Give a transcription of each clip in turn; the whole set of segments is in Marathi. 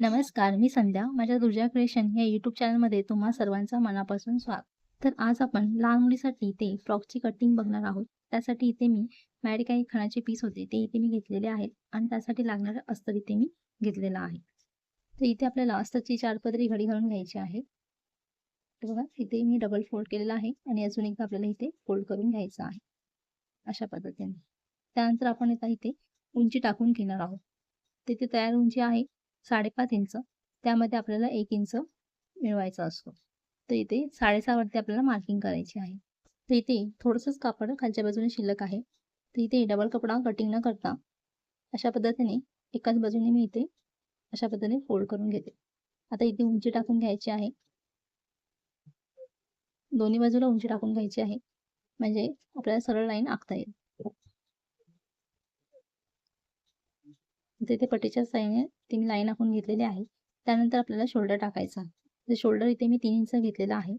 नमस्कार, मी संध्या. माझ्या दुर्जा क्रिएशन या यूट्यूब चॅनलमध्ये तुम्हा सर्वांचा मनापासून स्वागत. तर आज आपण लहान मुलीसाठी ते फ्रॉकची कटिंग बघणार आहोत. त्यासाठी इथे मी माझ्याकडे काही खणाचे पीस होते, ते इथे मी घेतलेले आहेत आणि त्यासाठी लागणारं अस्तर इथे मी घेतलेलं आहे. तर इथे आपल्याला अस्तरची चार पदरी घडी घालून घ्यायची आहे. तर बघा, इथे मी डबल फोल्ड केलेला आहे आणि अजून एकदा आपल्याला इथे फोल्ड करून घ्यायचं आहे. अशा पद्धतीने. त्यानंतर आपण आता इथे उंची टाकून घेणार आहोत. तिथे तयार उंची आहे 5.5 इंच. त्यामध्ये आपल्याला एक इंच मिळवायचा असतो. तर इथे साडेसहावरती आपल्याला मार्किंग करायची आहे. तर इथे थोडंसंच कापड खालच्या बाजूने शिल्लक आहे. तर इथे डबल कपडा कटिंग न करता अशा पद्धतीने एकाच बाजूने मी इथे अशा पद्धतीने फोल्ड करून घेते. आता इथे उंची टाकून घ्यायची आहे. दोन्ही बाजूला उंची टाकून घ्यायची आहे. म्हणजे आपल्याला सरळ लाईन आखता येईल. इथे पट्टीच्या साईने ती मी लाईन आखून घेतलेली आहे. त्यानंतर आपल्याला शोल्डर टाकायचा. तर शोल्डर इथे मी तीन इंच घेतलेला आहे.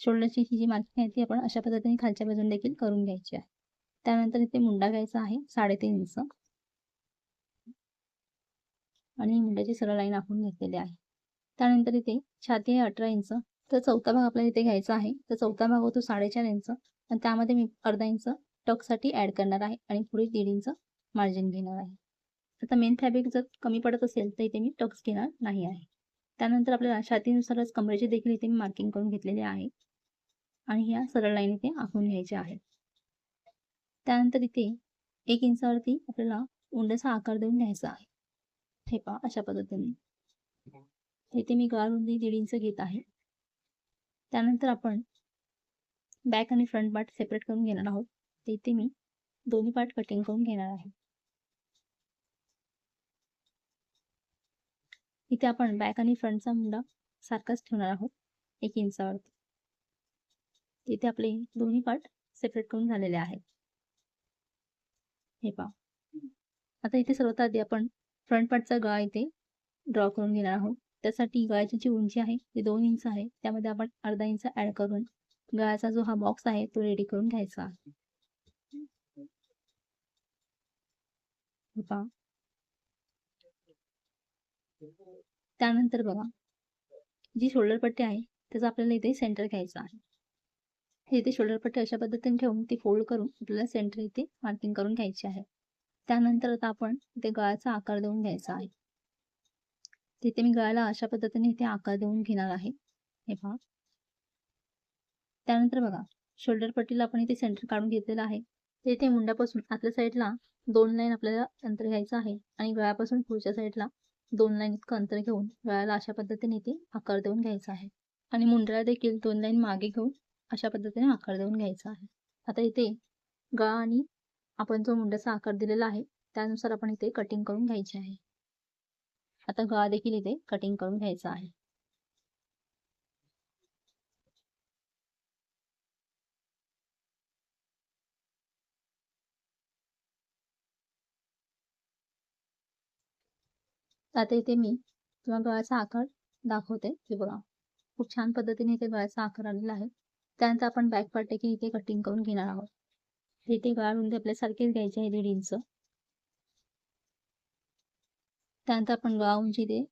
शोल्डरची ही जी मार्किंग आहे ती आपण अशा पद्धतीने खालच्या बाजून देखील करून घ्यायची आहे. त्यानंतर इथे मुंडा घ्यायचा आहे 3.5 इंच. आणि मुंड्याची सरळ लाईन आखून घेतलेली आहे. त्यानंतर इथे छाती आहे 18 इंच. तर चौथा भाग आपल्याला इथे घ्यायचा आहे. तर चौथा भाग होतो 4.5 इंच आणि त्यामध्ये मी अर्धा इंच टकसाठी ॲड करणार आहे आणि पुढे दीड इंच मार्जिन घेणार आहे. आता मेन फॅब्रिक जर कमी पडत असेल तर इथे मी टक्स घेणार नाही आहे. त्यानंतर आपल्याला छातीनुसारच कमरेचे देखील इथे मी मार्किंग करून घेतलेली आहे. आणि ह्या सरळ लाईन इथे आखून घ्यायच्या आहेत. त्यानंतर इथे एक इंचावरती आपल्याला उंड्याचा आकार देऊन घ्यायचा आहे. हे पहा अशा पद्धतीने. इथे मी गळा रुंदी दीड इंच घेत आहे. त्यानंतर आपण बॅक आणि फ्रंट पार्ट सेपरेट करून घेणार आहोत. तर इथे मी दोन्ही पार्ट कटिंग करून घेणार आहे. इथे आपण बॅक आणि फ्रंटचा मुंडा सारखाच ठेवणार आहोत एक इंचावरती. इथे आपले दोन्ही पार्ट सेपरेट करून झालेले आहेत. हे पहा. आता इथे सर्वात आधी आपण फ्रंट पार्टचा गळा इथे ड्रॉ करून घेणार आहोत. त्यासाठी गळ्याची जी उंची आहे ती दोन इंच आहे. त्यामध्ये आपण अर्धा इंच ऍड करून गळ्याचा जो हा बॉक्स आहे तो रेडी करून घ्यायचा आहे. त्यानंतर बघा, जी शोल्डर पट्टी आहे त्याचा आपल्याला इथे सेंटर घ्यायचा आहे. हे इथे शोल्डर पट्टी अशा पद्धतीने ठेवून ती फोल्ड करून आपल्याला सेंटर इथे मार्किंग करून घ्यायची आहे. त्यानंतर आता आपण इथे गळ्याचा आकार देऊन घ्यायचा आहे. तिथे मी गळ्याला अशा पद्धतीने इथे आकार देऊन घेणार आहे. हे पहा. त्यानंतर बघा, शोल्डर पट्टीला आपण इथे सेंटर काढून घेतलेलं आहे. तिथे इथे मुंड्यापासून आतल्या साईडला दोन लाईन आपल्याला अंतर घ्यायचं आहे आणि गळ्यापासून पुढच्या साईडला दोन लाईन इतकं अंतर घेऊन गळ्याला अशा पद्धतीने इथे आकार देऊन घ्यायचा आहे. आणि मुंड्याला देखील दोन लाईन मागे घेऊन अशा पद्धतीने आकार देऊन घ्यायचा आहे. आता इथे गळा आणि आपण जो मुंड्याचा आकार दिलेला आहे त्यानुसार आपण इथे कटिंग करून घ्यायची आहे. आता गळा देखील इथे कटिंग करून घ्यायचा आहे. आता इथे मी तुम्हाला गळ्याचा आकार दाखवते. हे बघा. खूप छान पद्धतीने इथे गळ्याचा आकार आलेला आहे. त्यानंतर आपण बॅक पार्ट की इथे कटिंग करून घेणार आहोत. इथे गळा रुंदी आपल्या सारखीच घ्यायची आहे दीड इंच. त्यानंतर आपण गळा उंची इथे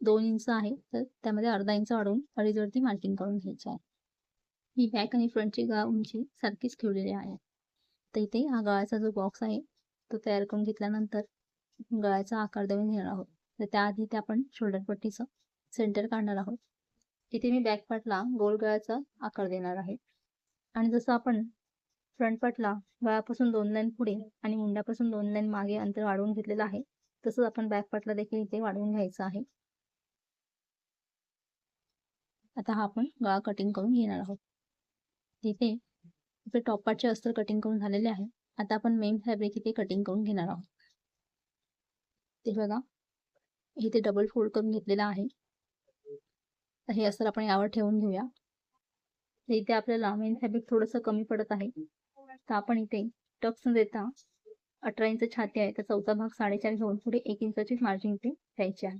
दोन इंच आहे. तर त्यामध्ये अर्धा इंच वाढवून 2.5 मार्किंग करून घ्यायची आहे. ही बॅक आणि फ्रंटची गळा उंची सारखीच ठेवलेली आहे. तर इथे हा गळ्याचा जो बॉक्स आहे तो तयार करून घेतल्यानंतर गळ्याचा आकार देऊन घेणार आहोत. तर त्याआधी ते आपण शोल्डर पट्टीचं सेंटर काढणार आहोत. इथे मी बॅक पार्टला गोल गळ्याचा आकार देणार आहे. आणि जसं आपण फ्रंट पार्टला गळ्यापासून दोन लाईन पुढे आणि मुंड्यापासून दोन लाईन मागे अंतर वाढवून घेतलेलं आहे. तसंच आपण बॅक पार्टला देखील इथे वाढवून घ्यायचं आहे. आता हा आपण गळा कटिंग करून घेणार आहोत. इथे इथे टॉप पार्टचे अस्तर कटिंग करून झालेले आहे. आता आपण मेन फॅब्रिक इथे कटिंग करून घेणार आहोत. ते बघा. इथे डबल फोल्ड करून घेतलेला आहे. तर हे असं आपण यावर ठेवून घेऊया. तर इथे आपल्याला मेन फॅब्रिक थोडंसं कमी पडत आहे. तर आपण इथे टक्स न देता 18 इंच छाती आहे तर चौथा भाग 4.5 घेऊन पुढे एक इंचाची मार्जिन इथे घ्यायची आहे.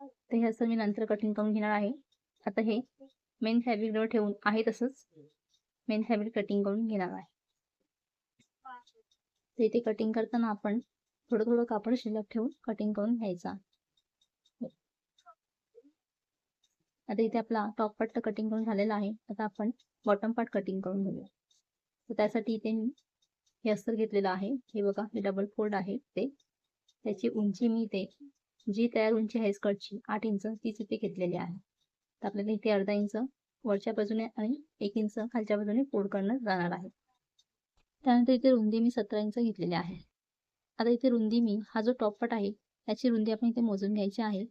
तर हे असं मी नंतर कटिंग करून घेणार आहे. आता हे मेन फॅब्रिक जवळ ठेवून आहे तसंच मेन फॅब्रिक कटिंग करून घेणार आहे. तर इथे कटिंग करताना आपण थोडं थोडं कापड शिल्लक ठेवून कटिंग करून घ्यायचा. आता इथे आपला टॉप पार्ट तर कटिंग करून झालेला आहे. आता आपण बॉटम पार्ट कटिंग करून घेऊया. तर त्यासाठी इथे मी हे अस्तर घेतलेलं आहे. हे बघा हे डबल फोल्ड आहे ते. त्याची उंची मी इथे जी तयार उंची आहे स्कर्टची आठ इंच तीच इथे घेतलेली आहे. तर आपल्याला इथे अर्धा इंच वरच्या बाजूने आणि एक इंच खालच्या बाजूने फोल्ड करणं जाणार आहे. त्यानंतर इथे रुंदी मी सतरा इंच घेतलेली आहे. आता इथे रुंदी मी हा जो टॉप पार्ट आहे त्याची रुंदी आपण इथे मोजून घ्यायची आहे.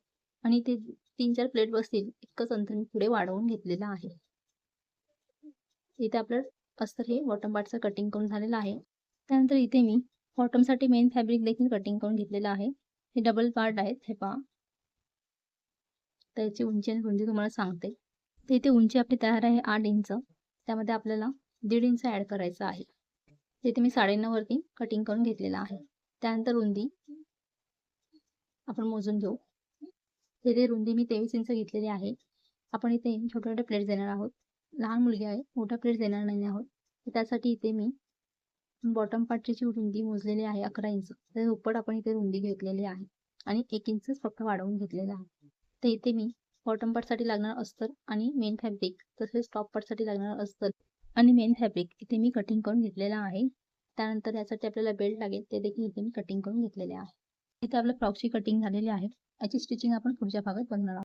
आणि ते तीन चार प्लेट बसतील इतकंच अंतर मी पुढे वाढवून घेतलेलं आहे. इथे आपलं अस्तर हे बॉटम पार्टचं कटिंग करून झालेलं आहे. त्यानंतर इथे मी बॉटमसाठी मेन फॅब्रिक देखील कटिंग करून घेतलेलं आहे. हे डबल पार्ट आहेत हे पहा. त्याची उंची आणि रुंदी तुम्हाला सांगते. तर इथे उंची आपली तयार आहे आठ इंच. त्यामध्ये आपल्याला दीड इंच ॲड करायचं आहे. तिथे मी साडेनऊवरती कटिंग करून घेतलेलं आहे. त्यानंतर रुंदी. आपण मोजून घेऊ. तिथे रुंदी मी तेवीस इंच घेतलेली आहे आपण इथे छोटे छोटे प्लेट्स देणार आहोत. लहान मुलगी आहे मोठ्या प्लेट्स देणार नाही आहोत. त्यासाठी इथे मी बॉटम पार्टची रुंदी मोजलेली आहे अकरा इंच तर उपट आपण इथे रुंदी घेतलेली आहे. आणि एक इंचच फक्त वाढवून घेतलेलं आहे. तर इथे मी बॉटम पार्टसाठी लागणार अस्तर आणि मेन फॅब्रिक तसेच टॉप पार्टसाठी लागणार अस्तर आणि मेन फॅब्रिक इथे मी कटिंग करून घेतलेला आहे. त्यानंतर यासाठी आपल्याला बेल्ट लागेल ते देखील इथे मी कटिंग करून घेतलेले आहे. इथे आपल्या फ्रॉकची कटिंग झालेली आहे. याची स्टिचिंग आपण पुढच्या भागात बघणार आहोत.